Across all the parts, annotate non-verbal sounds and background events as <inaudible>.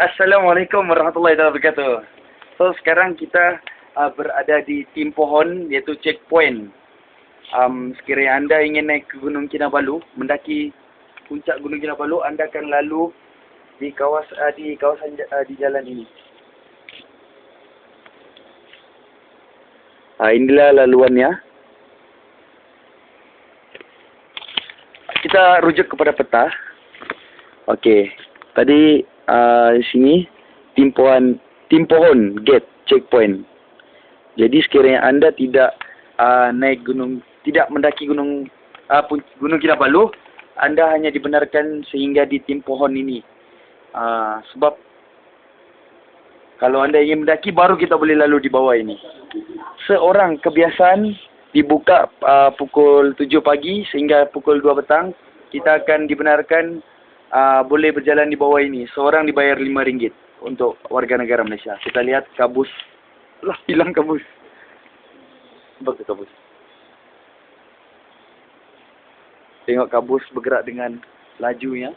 Assalamualaikum warahmatullahi wabarakatuh. So sekarang kita uh, berada di tim pohon iaitu checkpoint. Um, sekiranya anda ingin naik ke Gunung Kinabalu, mendaki puncak Gunung Kinabalu, anda akan lalu di kawas uh, di kawasan uh, di jalan ini. Uh, inilah laluannya. Kita rujuk kepada peta. Okey. Tadi uh, sini tim pohon tim pohon gate checkpoint. Jadi sekiranya anda tidak uh, naik gunung tidak mendaki gunung uh, gunung Kinabalu, anda hanya dibenarkan sehingga di tim pohon ini. Uh, sebab kalau anda ingin mendaki baru kita boleh lalu di bawah ini. Seorang kebiasaan dibuka uh, pukul 7 pagi sehingga pukul 2 petang. Kita akan dibenarkan uh, boleh berjalan di bawah ini. Seorang dibayar RM5 untuk warga negara Malaysia. Kita lihat kabus. Lah, hilang kabus. Nampak kabus? Tengok kabus bergerak dengan lajunya.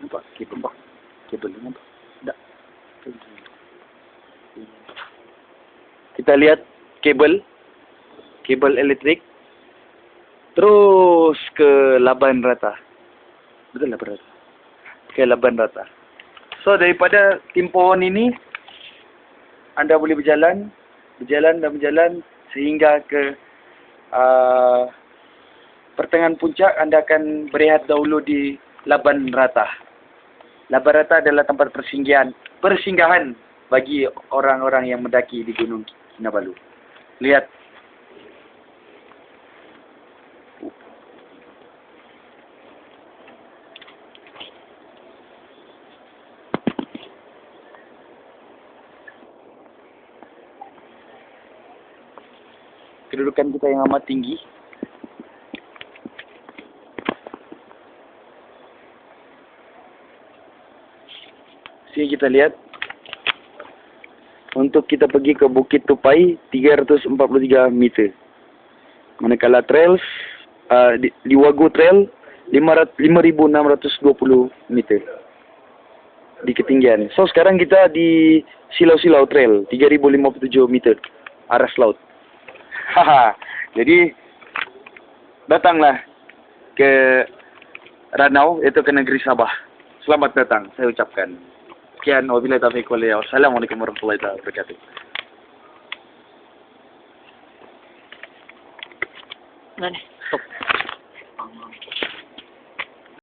Nampak? Kabel nampak? Kabel nampak? Tak. Kita lihat kabel. Kabel elektrik terus ke Laban Rata. Betul Laban Rata. Ke Laban Rata. So daripada tim pohon ini anda boleh berjalan, berjalan dan berjalan sehingga ke uh, pertengahan puncak anda akan berehat dahulu di Laban Rata. Laban Rata adalah tempat persinggahan, persinggahan bagi orang-orang yang mendaki di Gunung Kinabalu. Lihat kedudukan kita yang amat tinggi. Sini kita lihat. Untuk kita pergi ke Bukit Tupai, 343 meter. Manakala trails, uh, di, di Wagu Trail, 5,620 meter. Di ketinggian. So, sekarang kita di Silau-Silau Trail, 3,057 meter. Aras laut. Haha. <laughs> Jadi datanglah ke Ranau iaitu ke negeri Sabah. Selamat datang saya ucapkan. Sekian wabillahi taufiq wal hidayah. Wassalamualaikum warahmatullahi wabarakatuh. นั่นตก